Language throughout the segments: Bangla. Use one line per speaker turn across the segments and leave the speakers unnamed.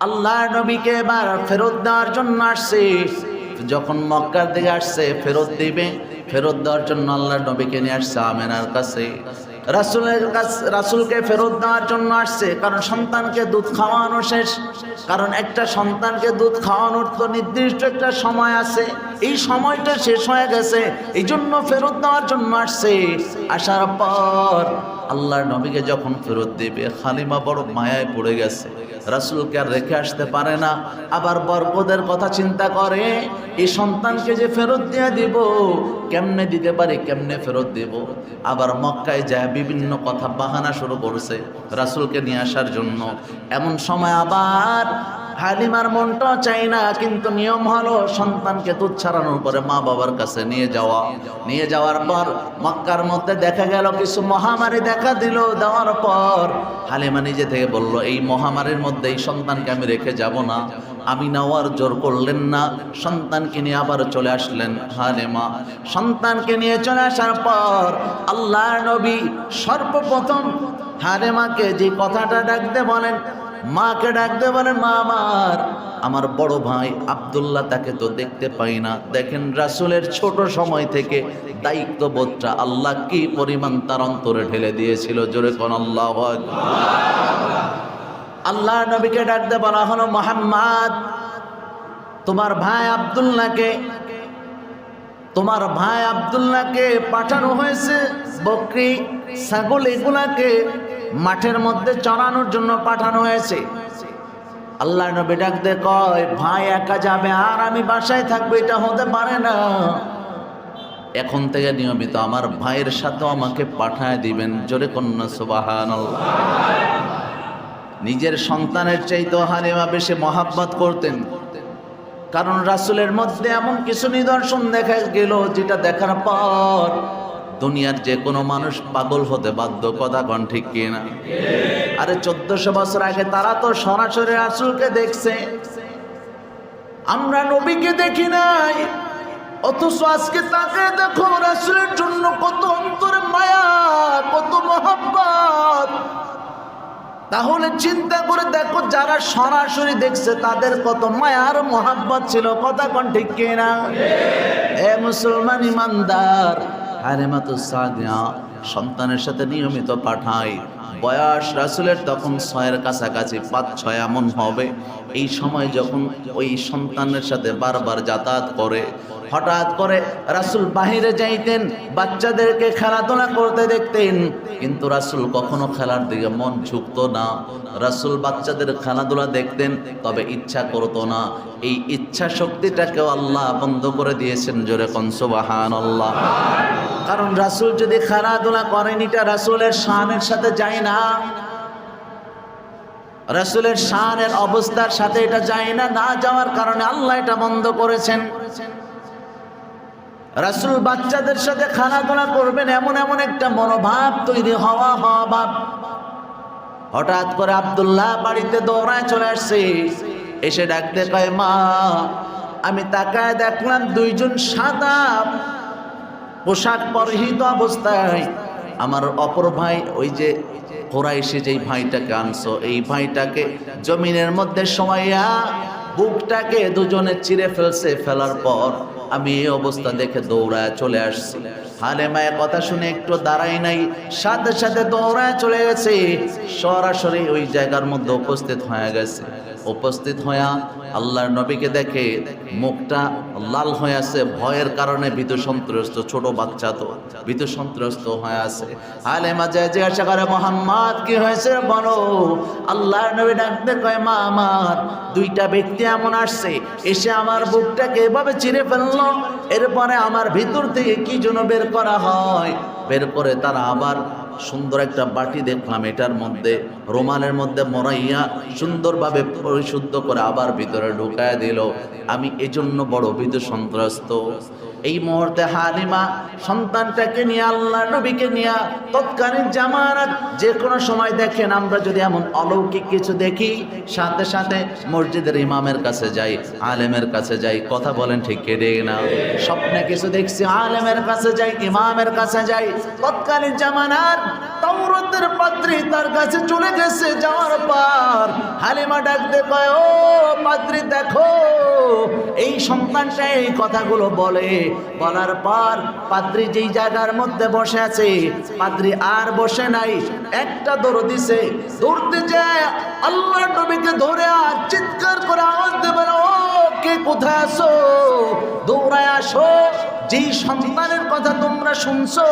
আল্লাহ নবীকে এবার ফেরত দেওয়ার জন্য আসছে। যখন মক্কার দিকে আসছে, ফেরত দিবে। ফেরত দেওয়ার জন্য আল্লাহ নবীকে নিয়ে আসছে আমেনার কাছে। রাসুলের কাছে রাসুলকে ফেরত দেওয়ার জন্য আসছে। কারণ সন্তানকে দুধ খাওয়ানো শেষ। কারণ একটা সন্তানকে দুধ খাওয়ানোর তো নির্দিষ্ট একটা সময় আছে। এই সময়টা শেষ হয়ে গেছে। এই জন্য ফেরত দেওয়ার জন্য আসছে। আসার পর আল্লাহর নবীকে যখন ফেরত দেবে, খালিমা বড় মায়ায় পড়ে গেছে। রাসুলকে আর রেখে আসতে পারে না। আবার বরকদের কথা চিন্তা করে, এই সন্তানকে যে ফেরত দিয়ে দিব, কেমনে দিতে পারি, কেমনে ফেরত দেব? আবার মক্কায় যায়, বিভিন্ন কথা বাহানা শুরু করছে রাসুলকে নিয়ে আসার জন্য। এমন সময় আবার হালিমার মনটা চাই না, কিন্তু নিয়ম হলো সন্তানকে দুধ ছাড়ানোর পরে মা বাবার কাছে নিয়ে যাওয়া। নিয়ে যাওয়ার পর মক্কার মধ্যে দেখা গেল, কিছু মহামারী দেখা দিল। দেওয়ার পর হালিমা নিজে থেকে বলল, এই মহামারীর মধ্যে এই সন্তানকে আমি রেখে যাব না। আমি নেওয়ার জোর করলেন না। সন্তানকে নিয়ে আবার চলে আসলেন হালেমা। সন্তানকে নিয়ে চলে আসার পর আল্লাহ নবী সর্বপ্রথম হারেমাকে যে কথাটা ডাকতে বলেন মাকে ডাকতে বলেন মা আমার আমার বড় ভাই আব্দুল্লাহ তাকে তো দেখতে পাই না। দেখেন রাসুলের ছোট সময় থেকে দায়িত্ববোধটা আল্লাহ কি পরিমাণ তার অন্তরে ঢেলে দিয়েছিল। জোরে কোন আল্লাহ আল্লাহ নবীকে ডাকতে বলা হলো, মোহাম্মদ, তোমার ভাই আব্দুল্লাহকে, তোমার ভাই আব্দুল্লাহকে পাঠানো হয়েছে। বকরি, ছাগল এগুলাকে মাঠের মধ্যে চড়ানোর জন্য পাঠানো হয়েছে। আল্লাহ নবী ডাকতে কয়, ভাই, একা যাবে আর আমি বাসায় থাকব, এটা হতে পারে না। এখন থেকে নিয়মিত আমার ভাইয়ের সাথেও আমাকে পাঠায় দিবেন। জোরে কন্যা সুবাহান নিজের সন্তানের চাইতে হালিমা বেশি মহাব্বত করতেন। কারণ রাসুলের মধ্যে এমন কিছু নিদর্শন দেখা গেল, যেটা দেখার পর দুনিয়ার যে কোনো মানুষ পাগল হতে বাধ্য, কথা কন ঠিক কিনা? আরে চোদ্দশো বছর আগে তারা তো সরাসরি রাসুলকে দেখছে। আমরা নবীকে দেখি নাই। অথচ আজকে তাকে দেখো, রাসুলের জন্য কত অন্তরে মায়া, কত মহাব্বত। তাহলে চিন্তা করে দেখো, যারা সরাসরি দেখছে, তাদের কত মায়ার মোহাব্বত ছিল, কথা কোন ঠিক কিনা? এ মুসলমান ইমানদার আরে মাতো সাদিয়া সন্তানের সাথে নিয়মিত পাঠাই বয়স রাসুলের তখন ছয়ের কাছাকাছি পাঁচ, ছয় এমন হবে। এই সময় যখন ওই সন্তানের সাথে বারবার যাতায়াত করে হঠাৎ করে রাসুল বাহিরে যাইতেন, বাচ্চাদেরকে খেলাধুলা করতে দেখতেন। কিন্তু রাসুল কখনো খেলার দিকে মন ঝুঁকত না। রাসুল বাচ্চাদের খেলাধুলা দেখতেন, তবে ইচ্ছা করতো না। এই ইচ্ছা শক্তিটাকেও আল্লাহ বন্ধ করে দিয়েছেন জোরে কনসবাহান আল্লাহ কারণ রাসুল যদি খেলাধুলা করেন, এটা রাসুলের শানের সাথে যায় না। রাসুলের শানের অবস্থার সাথে এটা যায় না না যাওয়ার কারণে আল্লাহ এটা বন্ধ করেছেন। রাসুল বাচ্চাদের সাথে খেলাধুলা করবেন, এমন এমন একটা মনোভাব তৈরি হওয়া হওয়া ভাব। হঠাৎ করে আবদুল্লাহ বাড়িতে দৌড়ায় চলে আসছে। এসে ডাকতে কয়, মা, আমি তাকায় দেখলাম দুইজন সাদা পোশাক পরিহিত অবস্থায়। আমার অপর ভাই, ওই যে কোরাইশে যেই ভাইটাকে আনছো, এই ভাইটাকে জমিনের মধ্যে সময়য়া বুকটাকে দুজনে চিরে ফেলছে, ফেলার পর আমি এই অবস্থা দেখে দৌড়ায় চলে আসছি। হালে মায়ের কথা শুনে একটু দাঁড়াই নাই। সাথে সাথে দৌড়ায় চলে গেছে। সরাসরি ওই জায়গার মধ্যে উপস্থিত হয়ে গেছে। উপস্থিত হইয়া আল্লাহর নবীকে দেখে মুখটা লাল হয়ে আছে। ভয়ের কারণে ভীত সন্ত্রস্ত, ছোট বাচ্চা তো, ভীত সন্ত্রস্ত হয়ে আছে। আলে মাঝে জিজ্ঞাসা করে, মোহাম্মদ, কি হয়েছে বলো? আল্লাহর নবী ডাকতে কয়, মা, আমার দুইটা ব্যক্তি এমন আসছে। এসে আমার বুকটাকে এভাবে চিরে ফেলল। এরপরে আমার ভিতর থেকে কি যেন বের করা হয়। বের করে তারা আবার সুন্দর একটা বাটি দেখলাম এটার মধ্যে, রোমানের মধ্যে মরাইয়া সুন্দরভাবে পরিশুদ্ধ করে আবার ভিতরে ঢুকায় দিল। আমি এজন্য বড় বিদ্যুৎ সন্ত্রস্ত। এই মুহূর্তে হালিমা সন্তানটাকে নিয়ে, আল্লাহ নবীকে নিয়ে তৎকালীন জামানাত যে কোনো সময় দেখেন, আমরা যদি এমন অলৌকিক কিছু দেখি, সাথে সাথে মসজিদের ইমামের কাছে যাই, আলেমের কাছে যাই, কথা বলেন ঠিক কেটে না। স্বপ্নে কিছু দেখছি, আলেমের কাছে যাই, ইমামের কাছে যাই, তৎকালীন জামানার উম্মতের পাত্রী তার কাছে চলে গেছে যাওয়ার পর হালিমা ডাকতে কয়, ও পাত্রী, দেখো। এই সন্তানটা এই কথাগুলো বলে। বলার পর পাত্রী যেই জায়গার মধ্যে বসে আছে, পাত্রী আর বসে নাই। একটা দৌড় দিছে। দৌড়তে যায় আল্লাহ নবীকে ধরে আর চিৎকার করে আওয়াজ দেবে, ও, কে কোথায় আসো দৌড়ায় আসো। যেই সন্তানের কথা তোমরা শুনছো,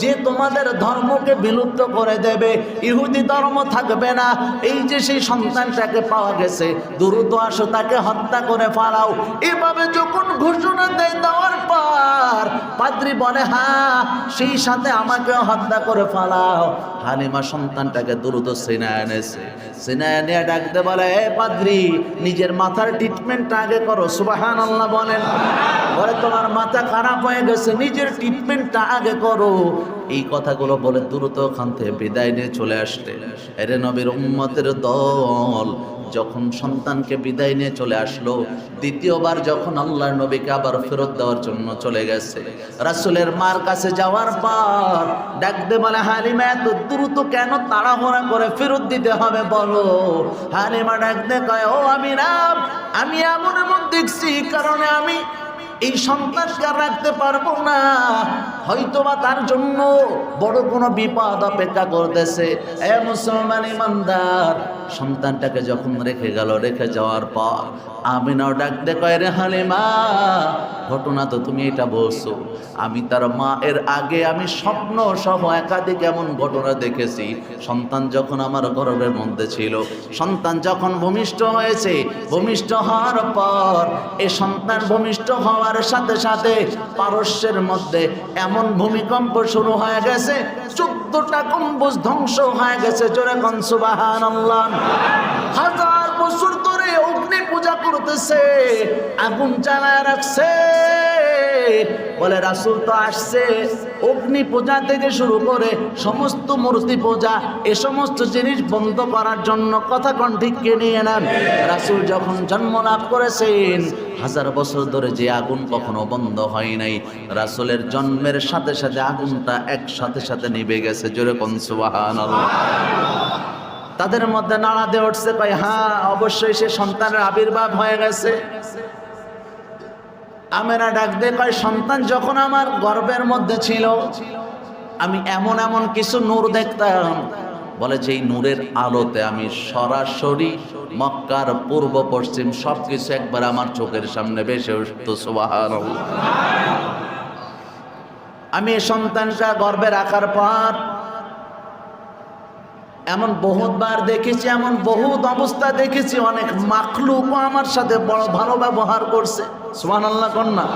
যে তোমাদের ধর্মকে বিলুপ্ত করে দেবে, ইহুদি ধর্ম থাকবে না, এই যে সেই সন্তানটাকে পাওয়া গেছে, দ্রুত আসো তাকে হত্যা করে ফালাও। এভাবে যখন ঘোষণা দেয়, দেওয়ার পর পাদ্রি বলে হ্যাঁ সেই সাথে আমাকে হত্যা করে ফালাও। হালিমা সন্তানটাকে দ্রুত সিনায় এনেছে। সিনায় নিয়ে ডাকতে বলে, এ পাদ্রি, নিজের মাথার ট্রিটমেন্টটা আগে করো। সুবাহান আল্লাহ বলেন। বলে, তোমার মাথা খারাপ হয়ে গেছে, নিজের ট্রিটমেন্টটা আগে করো। এই কথাগুলো বলে দ্রুত ওখান থেকে বিদায় নিয়ে চলে আসতে এরে নবীর উম্মতের দল যখন সন্তানকে বিদায় নিয়ে চলে আসলো, দ্বিতীয়বার যখন আল্লাহর নবীকে আবার ফেরত দেওয়ার জন্য চলে গেছে। রাসূলের মার কাছে যাওয়ার পর ডাকতে বলে, হালিমা, এত দ্রুত কেন তাড়াহুড়া করে ফেরত দিতে হবে বলো? হালিমা ডাকতে কয়, ও আমি না আমি এমন এমন দেখছি, কারণে আমি এই সন্তানকে আর রাখতে পারব না। হয়তো বা তার জন্য বড় কোনো বিপদ অপেক্ষা করতেছে। এ মুসলমান ইমানদার সন্তানটাকে যখন রেখে গেল, রেখে যাওয়ার পর আমি আমিনাও ডাকতে কয় রে হালিমা, ঘটনা তো তুমি এটা বলছো। আমি তার মা, এর আগে আমি স্বপ্ন সহ একাধিক এমন ঘটনা দেখেছি। সন্তান যখন আমার গর্ভের মধ্যে ছিল, সন্তান যখন ভূমিষ্ঠ হয়েছে, ভূমিষ্ঠ হওয়ার পর এ সন্তান ভূমিষ্ঠ হওয়ার সাথে সাথে পারস্যের মধ্যে এমন ভূমিকম্প শুরু হয়ে গেছে, চোদ্দটা গম্বুজ ধ্বংস হয়ে গেছে। জোরে কনসুবাহান হাজার বছর ধরে অগ্নি পূজা করতেছে, আগুন জ্বালায় রাখছে। বলে রাসুল তো আসছে, অগ্নি পূজা থেকে শুরু করে সমস্ত মূর্তি পূজা, এ সমস্ত জিনিস বন্ধ করার জন্য কথা কণ্ঠিককে নিয়ে নেন? রাসুল যখন জন্ম লাভ করেছেন, হাজার বছর ধরে যে আগুন কখনো বন্ধ হয় নাই, রাসুলের জন্মের সাথে সাথে আগুনটা একসাথে সাথে নিভে গেছে। জোরে কনসুবাহান তাদের মধ্যে নাড়া দিয়ে উঠছে, কয় হ্যাঁ অবশ্যই সে সন্তানের আবির্ভাব হয়ে গেছে। আমেরা ডাক দিয়ে কয়, সন্তান যখন আমার গর্বের মধ্যে ছিল, আমি এমন এমন কিছু নূর দেখতাম। বলে যে এই নূরের আলোতে আমি সরাসরি মক্কার পূর্ব, পশ্চিম সব কিছু একবার আমার চোখের সামনে বেসে উঠতো সুবাহান আমি সন্তানটা গর্বে রাখার পর এমন বহুতবার দেখেছি, এমন বহুত অবস্থা দেখেছি, অনেক মাখলুকও আমার সাথে বড় ভালো ব্যবহার করছে। সুমান আল্লাহ কন্যা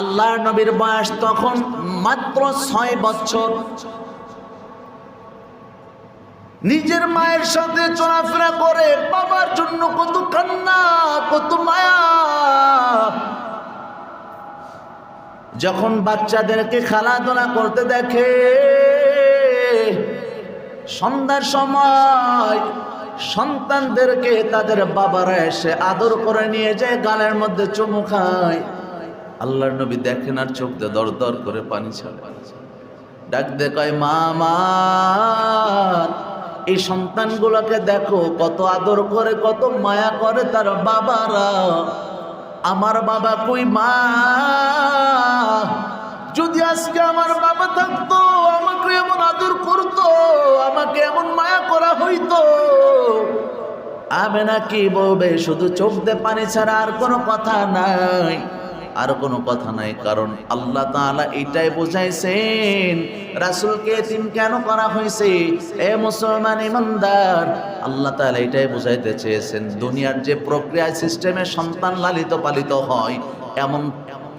আল্লাহ নবীর বয়স তখন মাত্র ছয় বছর। নিজের মায়ের সাথে চলাফেরা করে বাবার জন্য কত কান্না, কত মায়া। যখন বাচ্চাদেরকে খেলাধুলা করতে দেখে, সন্ধ্যার সময় সন্তানদেরকে তাদের বাবারা এসে আদর করে নিয়ে যায়, গালের মধ্যে চুমু খায়। আল্লাহর নবী দেখেন আর চোখ দিয়ে দর দর করে পানি ছাড়ে। ডাক দে কয় মা, এই সন্তানগুলোকে দেখো, কত আদর করে, কত মায়া করে তার বাবারা। আমার বাবা কই, মা, যদি আজকে আমার বাবা থাকতো, আমাকে এমন আদর করতো, আমাকে এমন মায়া করা হইতো, আমি নাকি বলবে শুধু চোখ দে পানি ছাড়া আর কোনো কথা নাই। আর কোনো কথা নাই, কারণ আল্লাহ তাআলা এটাই বুঝাইছেন। রাসূলকে এতিম কেন করা হয়েছে? এ মুসলমান ইমানদার। আল্লাহ তাআলা এটাই বুঝাইতে চেয়েছেন, দুনিয়ার যে প্রক্রিয়া সিস্টেমে সন্তান লালিত পালিত হয়, এমন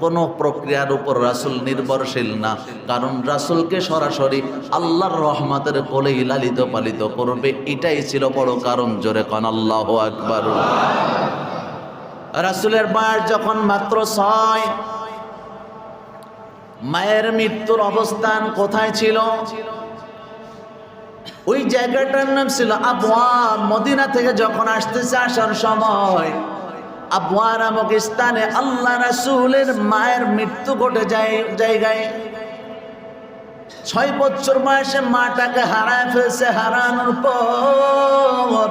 কোন প্রক্রিয়ার উপর রাসূল নির্ভরশীল না। কারণ রাসূলকে সরাসরি আল্লাহর রহমতের কোলেই লালিত পালিত করবে, এটাই ছিল বড় কারণ। জোরে কন, আল্লাহু আকবার। রাসূলের বয়স যখন মাত্র ছয়, মায়ের মৃত্যুর অবস্থান কোথায় ছিল? ওই জায়গাটার নাম ছিল আবওয়া। মদিনা থেকে যখন আসতেছে আসার সময়, আবওয়া নামক স্থানে আল্লাহ রাসুলের মায়ের মৃত্যু ঘটে যায়, জায়গায়। ছয় বছর বয়সে মাটাকে হারায় ফেলছে, হারানোর পর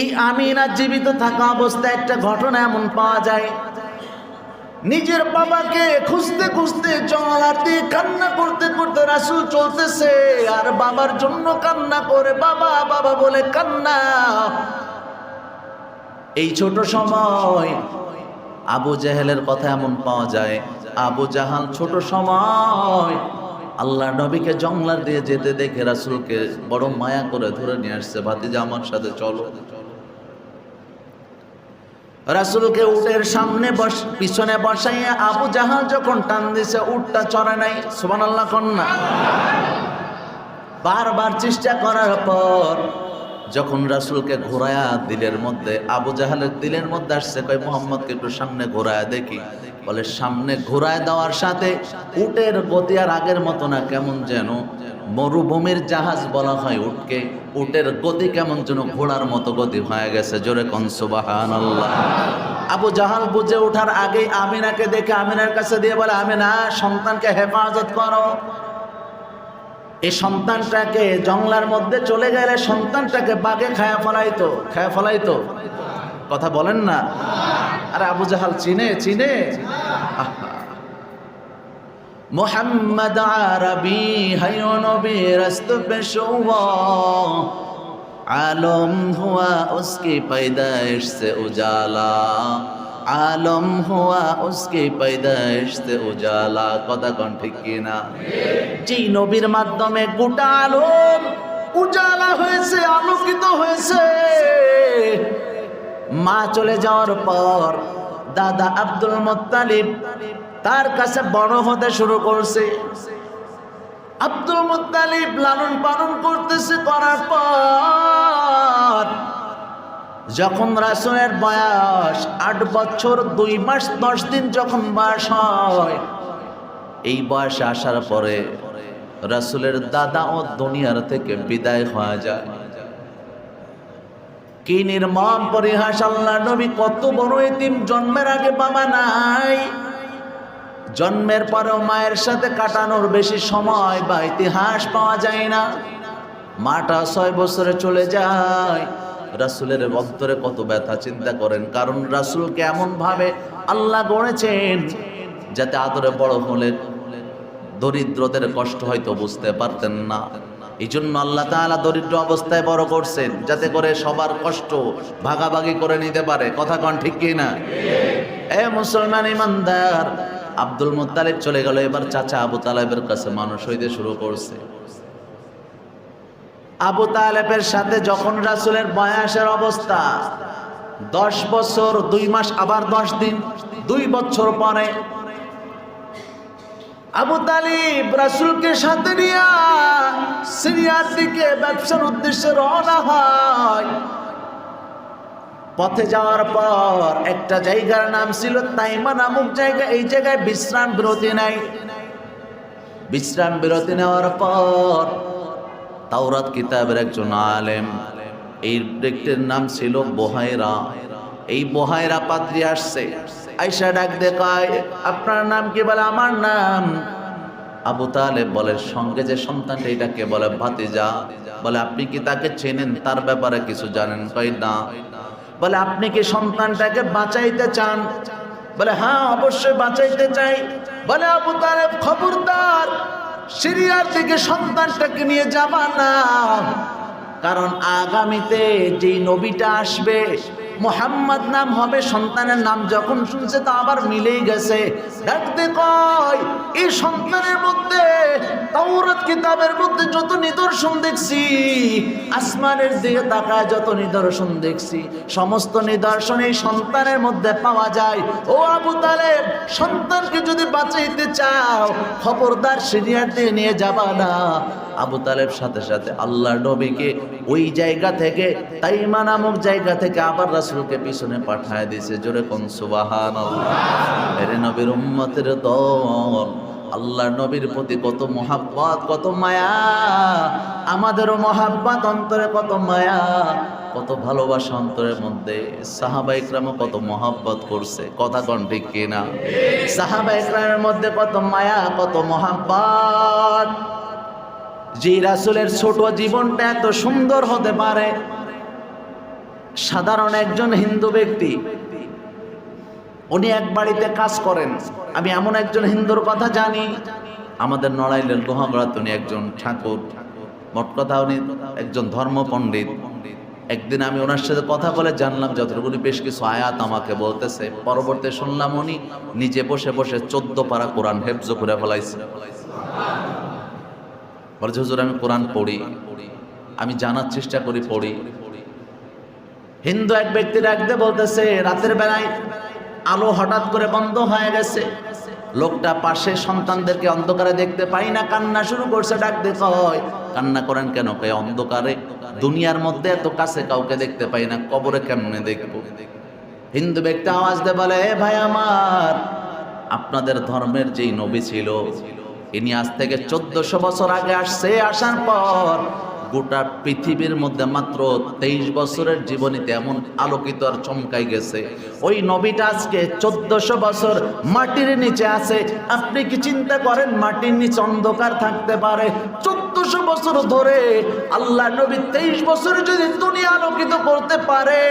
এই আমিনা জীবিত থাকা অবস্থায় একটা ঘটনা এমন পাওয়া যায়। নিজের বাবাকে খুঁজতে খুঁজতে জঙ্গলার দিয়ে কান্না করতে করতে রাসুল চলতেছে, আর বাবার জন্য কান্না করে বাবা বাবা বলে, কান্না। এই ছোট সময় আবু জাহেলের কথা এমন পাওয়া যায়। আবু জাহাল ছোট সময় আল্লাহ নবীকে জংলার দিয়ে যেতে দেখে রাসুলকে বড় মায়া করে ধরে নিয়ে আসছে, ভাতিজা, আমার সাথে চলো। রাসুলকে উটের সামনে বস, পিছনে বসাইয়া আবু জাহাল যখন টান দিছে, উটটা চড়ে নাই। সুবান আল্লাহ কন্যা বারবার চেষ্টা করার পর যখন রাসুলকে ঘোরায়া দিলের মধ্যে, আবু জাহালের দিলের মধ্যে আসছে, কয়, মোহাম্মদকে একটু সামনে ঘোরায়া দেখি। বলে, সামনে ঘোরায় দেওয়ার সাথে উটের গতি আর আগের মতো না, কেমন যেন? মরুভূমির জাহাজ বলা হয় উটকে। উটের গতি কেমন যেন ঘোড়ার মতো গতি হয়ে গেছে। জোরে কনসুবাহান আল্লাহ আবু জাহাল বুঝে ওঠার আগেই আমিনাকে দেখে আমিনার কাছে দিয়ে বলে, আমিনা, সন্তানকে হেফাজত করো। এই সন্তানটাকে জংলার মধ্যে চলে গেলে সন্তানটাকে বাগে খায়া ফলাইতো খায়া ফলাইতো। কথা বলেন না। আরে আবু জাহাল, চিনে চিনে। মোহাম্মদ আরবি হাইও নবী রস্ত পেশুয়া आलम हुआ उसकी पैदाइश से उजाला आलम हुआ उसकी पैदाइश से उजाला কথা কোন ঠিক কিনা যেই নবীর মাধ্যমে গোটা আলম উজালা হয়েছে আলোকিত হয়েছে মা চলে যাওয়ার পর দাদা আব্দুল মোত্তালিব তার কাছে বড় হতে শুরু করছে। আব্দুল মুত্তালিব লালন পালন করতেছে করার পর যখন রাসুলের বয়স আট বছর, দুই মাস, দশ দিন যখন বয়স হয়, এই বয়সে আসার পরে রাসুলের দাদা ও দুনিয়ার থেকে বিদায় হওয়া যায়। কি নির্মম পরিহাস আল্লাহ নবী, কত বড় এতিম জন্মের আগে বাবা নাই। জন্মের পরেও মায়ের সাথে কাটানোর বেশি সময় বা ইতিহাস পাওয়া যায় না। মাটা ছয় বছরে চলে যায়। রাসুলের অন্তরে কত ব্যথা, চিন্তা করেন, কারণ রাসুলকে এমন ভাবে আল্লাহ গড়েছেন যাতে আদরে বড় হলে দরিদ্রদের কষ্ট হয়তো বুঝতে পারতেন না। এই জন্য আল্লাহ তাআলা দরিদ্র অবস্থায় বড় করছেন, যাতে করে সবার কষ্ট ভাগাভাগি করে নিতে পারে। কথা কন ঠিক কি না এ মুসলমান ইমানদার আব্দুল মুত্তালিব চলে গেল, এবার চাচা আবু তালেবের কাছে মানুষ হইতে শুরু করছে। আবু তালেবের সাথে যখন রাসুলের বয়সের অবস্থা, দশ বছর, দুই মাস, আবার দশ দিন, দুই বছর পরে আবু তালিব রাসুলকে সাথে নিয়া সিরিয়ার দিকে ব্যবসার উদ্দেশ্যে রওনা হয়। পথে যাওয়ার পর একটা জায়গার নাম ছিল তাইমা নামক জায়গা। এই জায়গায় বিশ্রাম, বিরতি নাই। বিশ্রাম, বিরতি নেওয়ার পর তাওরাত কিতাবের একজন আলেম, এই ব্যক্তির নাম ছিল বহাইরা। এই বহাইরা পাত্রী আসছে। আইসা ডাক দেখায়, আপনার নাম কি? বলে, আমার নাম আবু তালেব। বলে, সঙ্গে যে সন্তানটা এটাকে বলে, ভাতিজা। বলে, আপনি কি তাকে চেনেন? তার ব্যাপারে কিছু জানেন? কই না। বলে, আপনি কি সন্তানটাকে বাঁচাইতে চান? বলে হ্যাঁ অবশ্যই বাঁচাইতে চাই। বলে, আবু তারেব খবরদার, সিরিয়ার থেকে সন্তানটাকে নিয়ে যাবা না। কারণ আগামীতে যেই নবীটা আসবে মোহাম্মদ নাম হবে, সন্তানের নাম যখন শুনছে তা আবার মিলেই গেছে। ডাকতে কয়, এই সন্তানের মধ্যে, তাওরাত কিতাবের মধ্যে যত নিদর্শন দেখছি, আসমানের দিকে তাকায় যত নিদর্শন দেখছি। সমস্ত নিদর্শন এই সন্তানের মধ্যে পাওয়া যায়। ও আবু তালেব, সন্তানকে যদি বাঁচাইতে চাও, খবরদার সিরিয়ার দিয়ে নিয়ে যাবা না। আবু তালেব সাথে সাথে আল্লাহ নবীকে ওই জায়গা থেকে, তাইমা নামক জায়গা থেকে আবার রাসুলকে পিছনে পাঠায় দিয়েছে। জোরে কোন সুবাহান উম্মতের দল আল্লাহ নবীর প্রতি কত মহাব্বত, কত মায়া, আমাদেরও মহাব্বত অন্তরে কত মায়া, কত ভালোবাসা অন্তরের মধ্যে। সাহাবা ইকরামও কত মহাব্বত করছে। কথা কন ঠিক কিনা? সাহাবা ইকরামের মধ্যে কত মায়া, কত মহাব্বত। যে রাসুলের ছোট জীবনটা এত সুন্দর হতে পারে, সাধারণ একজন হিন্দু ব্যক্তি, উনি এক বাড়িতে কাজ করেন, আমি এমন একজন হিন্দুর কথা জানি, আমাদের নড়াইলের লোহাগড়াতে উনি একজন ঠাকুর, মোট কথা উনি একজন ধর্ম পণ্ডিত। একদিন আমি ওনার সাথে কথা বলে জানলাম যতটুকু বেশ কিছু আয়াত আমাকে বলতেছে, পরবর্তী শুনলাম উনি নিজে বসে বসে চোদ্দ পারা কোরআন হেফজ করে ফেলাইছে। বলছে হুজুর আমি কোরআন পড়ি। আমি জানার চেষ্টা করি, পড়ি। হিন্দু এক ব্যক্তি ডাকতে বলতেছে, রাতের বেলায় আলো হঠাৎ করে বন্ধ হয়ে গেছে। লোকটা পাশে সন্তানদেরকে অন্ধকারে দেখতে পাই না, কান্না শুরু করছে ডাকতে কয়, কান্না করেন কেন? কয়, অন্ধকারে? দুনিয়ার মধ্যে এত কাছে কাউকে দেখতে পাই না, কবরে কেমনে দেখব? হিন্দু ব্যক্তি আওয়াজ দিয়ে বলে, "এ ভাই আমার, আপনাদের ধর্মের যেই নবী ছিল ইনি আজ থেকে চোদ্দশো বছর আগে আসছে, আসার পর গোটা পৃথিবীর মধ্যে মাত্র তেইশ বছরের জীবনীতে এমন আলোকিত আর চমকাই গেছে। ওই নবীটা আজকে চোদ্দশো বছর মাটির নিচে আছে। আপনি কি চিন্তা করেন, মাটির নিচে অন্ধকার থাকতে পারে? চোদ্দশো বছর ধরে আল্লাহ নবী তেইশ বছর যদি দুনিয়া আলোকিত করতে পারে,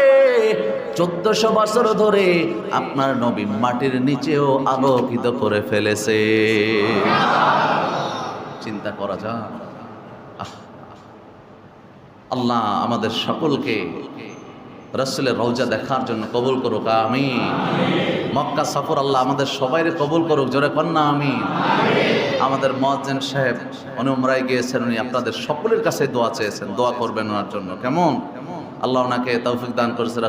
চোদ্দশো বছর ধরে আপনার নবী মাটির নিচেও আলোকিত করে ফেলেছে। চিন্তা করা যায় আল্লাহ আমাদের সকলকে রসুলের রৌজা দেখার জন্য কবুল করুক আমি মক্কা সফর আল্লাহ আমাদের সবাইরে কবুল করুক, জোরে কন্যা আমি আমাদের মহাজেন সাহেব অনুমরায় গিয়েছেন, উনি আপনাদের সকলের কাছে দোয়া চেয়েছেন, দোয়া করবেন ওনার জন্য। কেমন? আল্লাহ ওনাকে তৌফিক দান করেছে